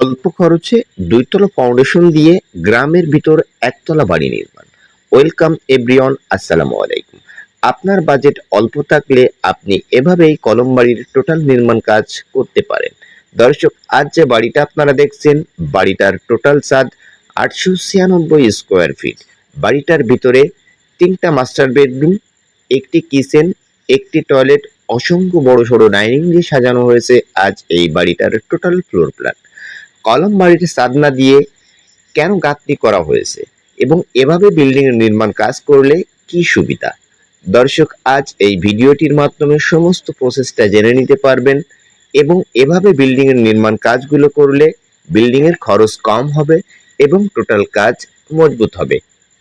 অল্প খরচে দুইতলা ফাউন্ডেশন দিয়ে গ্রামের ভিতর একতলা বাড়ি নির্মাণ। ওয়েলকাম এভরিওয়ান আসসালামু আলাইকুম। আপনার বাজেট অল্প থাকলে আপনি এভাবেই কলম বাড়ির টোটাল নির্মাণ কাজ করতে পারেন। দর্শক, আজ যে বাড়িটা আপনারা দেখছেন, বাড়িটার টোটাল সাদ আটশো ছিয়ানব্বই স্কোয়ার ফিট বাড়িটার ভিতরে তিনটা মাস্টার বেডরুম একটি কিচেন একটি টয়লেট অসংখ্য বড় সড়ো ডাইনিং দিয়ে সাজানো হয়েছে আজ এই বাড়িটার টোটাল ফ্লোর প্ল্যান কলম বাড়ির সাদনা দিয়ে কেন গাঁথনি করা হয়েছে? এবং এভাবে বিল্ডিং এর নির্মাণ কাজ করলে কি সুবিধা? দর্শক, আজ এই ভিডিওটির মাধ্যমে সমস্ত প্রসেসটা জেনে নিতে পারবেন এবং এভাবে বিল্ডিং এর নির্মাণ কাজগুলো করলে বিল্ডিং এর খরচ কম হবে এবং টোটাল কাজ মজবুত হবে।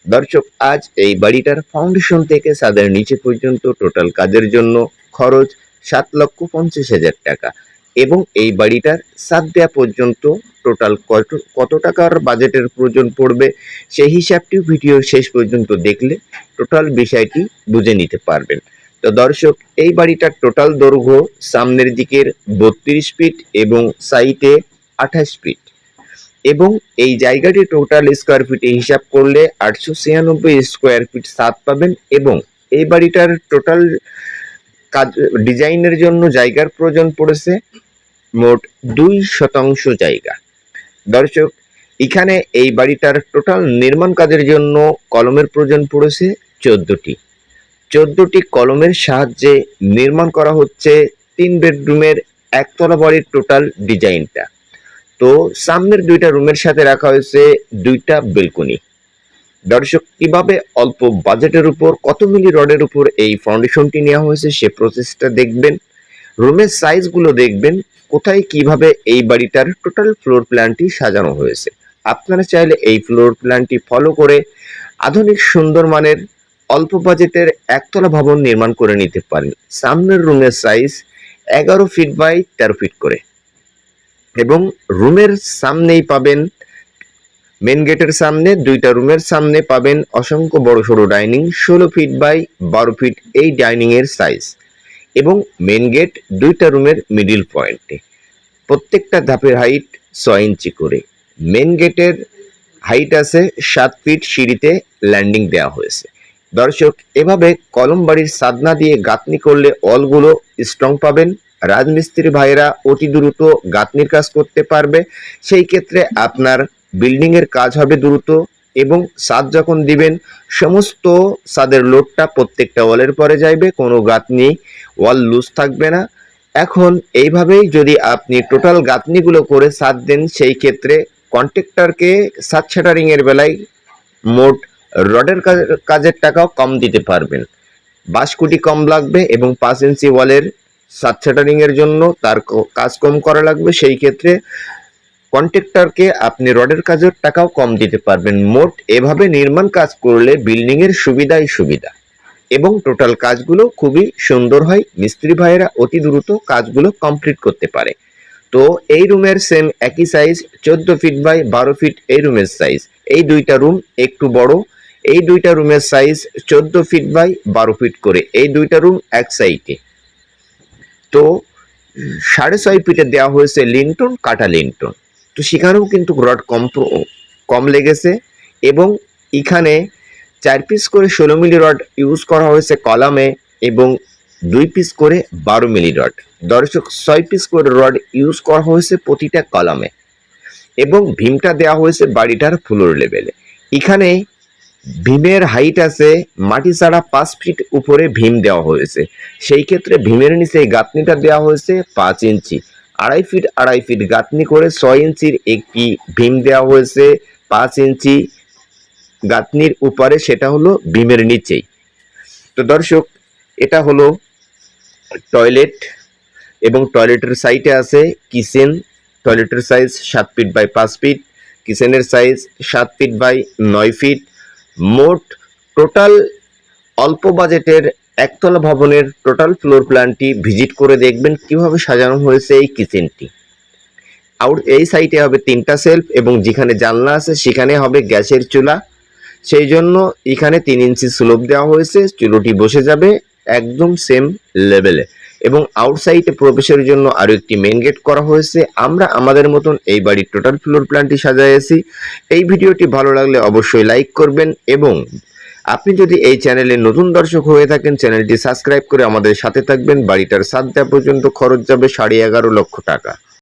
দর্শক, আজ এই বাড়িটার ফাউন্ডেশন থেকে ছাদের নিচে পর্যন্ত টোটাল কাজের জন্য খরচ সাত লক্ষ পঞ্চাশ হাজার টাকা। এবং এই বাড়িটার সাত দেওয়া পর্যন্ত টোটাল কত কত টাকার বাজেটের প্রয়োজন পড়বে, সেই হিসাবটি ভিডিওর শেষ পর্যন্ত দেখলে টোটাল বিষয়টি বুঝে নিতে পারবেন। তো দর্শক, এই বাড়িটার টোটাল দৈর্ঘ্য সামনের দিকের বত্রিশ ফিট এবং সাইটে আঠাশ ফিট এবং এই জায়গাটি টোটাল স্কোয়ার ফিটে হিসাব করলে আটশো ছিয়ানব্বই স্কোয়ার ফিট সাত পাবেন এবং এই বাড়িটার টোটাল কাজ, ডিজাইনের জন্য জায়গার প্রয়োজন পড়েছে মোট দুই শতাংশ জায়গা। দর্শক, এখানে এই বাড়িটার টোটাল নির্মাণ কাজের জন্য কলমের প্রয়োজন পড়েছে চোদ্দটি। চোদ্দটি কলমের সাহায্যে নির্মাণ করা হচ্ছে তিন বেডরুমের একতলা বাড়ির টোটাল ডিজাইনটা। তো সামনের দুইটা রুমের সাথে রাখা হয়েছে দুইটা বেলকনি। দর্শক, কীভাবে অল্প বাজেটের উপর, কত মিলি রডের উপর এই ফাউন্ডেশনটি নেওয়া হয়েছে সে প্রসেসটা দেখবেন, রুমের সাইজগুলো দেখবেন, কোথায় কীভাবে এই বাড়িটার টোটাল ফ্লোর প্ল্যানটি সাজানো হয়েছে। আপনারা চাইলে এই ফ্লোর প্ল্যানটি ফলো করে আধুনিক সুন্দর মানের অল্প বাজেটের একতলা ভবন নির্মাণ করে নিতে পারেন। সামনের রুমের সাইজ এগারো ফিট বাই তেরো ফিট করে। এবং রুমের সামনেই পাবেন মেন গেটের সামনে দুইটা রুমের সামনে পাবেন অসংখ্য বড় সড়ো ডাইনিং ষোলো ফিট বাই বারো ফিট এই ডাইনিং এর সাইজ এবং মেন গেট দুইটা রুমের মিডিল পয়েন্টে প্রত্যেকটা ধাপের হাইট ছয় ইঞ্চি করে। মেন গেটের হাইট আছে সাত ফিট সিঁড়িতে ল্যান্ডিং দেওয়া হয়েছে। দর্শক, এভাবে কলম বাড়ির সাদনা দিয়ে গাঁথনি করলে অলগুলো স্ট্রং পাবেন। রাজমিস্ত্রি ভাইয়েরা অতি দ্রুত গাঁথনির কাজ করতে পারবে। সেই ক্ষেত্রে আপনার বিল্ডিং এর কাজ হবে দ্রুত এবং সাদ যখন দিবেন, সমস্ত সাদের লোডটা প্রত্যেকটা ওয়ালের পরে যাইবে, কোনো গাঁথনি ওয়াল লুজ থাকবে না। এখন এইভাবেই যদি আপনি টোটাল গাঁথনিগুলো করে সাদ দেন, সেই ক্ষেত্রে কন্ট্রাক্টরকে সাদ শাটারিং এর বেলায় মোট রডের কাজের টাকাও কম দিতে পারবেন। বাঁশকুটি কম লাগবে এবং পাঁচ ইঞ্চি ওয়ালের সাদ শাটারিং এর জন্য তার কাজ কম করা লাগবে। সেই ক্ষেত্রে কন্ট্রাক্টরকে আপনি রডের কাজের টাকাও কম দিতে পারবেন। মোট এভাবে নির্মাণ কাজ করলে বিল্ডিং এর সুবিধাই সুবিধা। এবং টোটাল কাজগুলো খুবই সুন্দর হয়। মিস্ত্রি ভাইয়েরা অতি দ্রুত কাজগুলো কমপ্লিট করতে পারে। তো এই রুমের সেম একই সাইজ চোদ্দ ফিট বাই বারো ফিট এই রুমের সাইজ এই দুইটা রুম একটু বড়। এই দুইটা রুমের সাইজ চোদ্দ ফিট বাই বারো ফিট করে। এই দুইটা রুম এক সাইডে তো সাড়ে ছয় ফিটে দেওয়া হয়েছে লিন্টন, কাটা লিন্টন। তো সেখানেও কিন্তু রড কম কম লেগেছে এবং এখানে চার পিস করে ষোলো মিলি রড ইউজ করা হয়েছে কলামে এবং দুই পিস করে বারো মিলি রড। দর্শক, ছয় পিস করে রড ইউজ করা হয়েছে প্রতিটা কলামে এবং ভীমটা দেওয়া হয়েছে বাড়িটার ফ্লোর লেভেলে এখানে ভীমের হাইট আছে, মাটি ছাড়া পাঁচ ফিট উপরে ভীম দেওয়া হয়েছে। সেই ক্ষেত্রে ভীমের নিচে গাঁথনিটা দেওয়া হয়েছে পাঁচ ইঞ্চি। আড়াই ফিট আড়াই ফিট গাঁথনি করে ছয় ইঞ্চির একটি ভীম দেওয়া হয়েছে। পাঁচ ইঞ্চি গাঁথনির উপরে সেটা হলো ভীমের নিচেই। তো দর্শক, এটা হলো টয়লেট এবং টয়লেটের সাইটে আছে কিচেন। টয়লেটের সাইজ সাত ফিট বাই পাঁচ ফিট, কিচেনের সাইজ সাত ফিট বাই নয় ফিট। মোট টোটাল অল্প বাজেটের একতলা ভবনের টোটাল ফ্লোর প্ল্যানটি ভিজিট করে দেখবেন কীভাবে সাজানো হয়েছে এই কিচেনটি আউট এই সাইটে হবে তিনটা সেলফ এবং যেখানে জানলা আছে সেখানে হবে গ্যাসের চুলা। সেই জন্য এখানে তিন ইঞ্চি স্লোপ দেওয়া হয়েছে, চুলোটি বসে যাবে একদম সেম লেভেলে এবং আউটসাইডে প্রবেশের জন্য আরও একটি মেন গেট করা হয়েছে। আমরা আমাদের মতন এই বাড়ির টোটাল ফ্লোর প্ল্যানটি সাজাইছি এই ভিডিওটি ভালো লাগলে অবশ্যই লাইক করবেন এবং আপনি যদি এই চ্যানেলে নতুন দর্শক হয়ে থাকেন, চ্যানেলটি সাবস্ক্রাইব করে আমাদের সাথে থাকবেন। বাড়িটার সাত দেওয়া পর্যন্ত খরচ যাবে সাড়ে এগারো লক্ষ টাকা।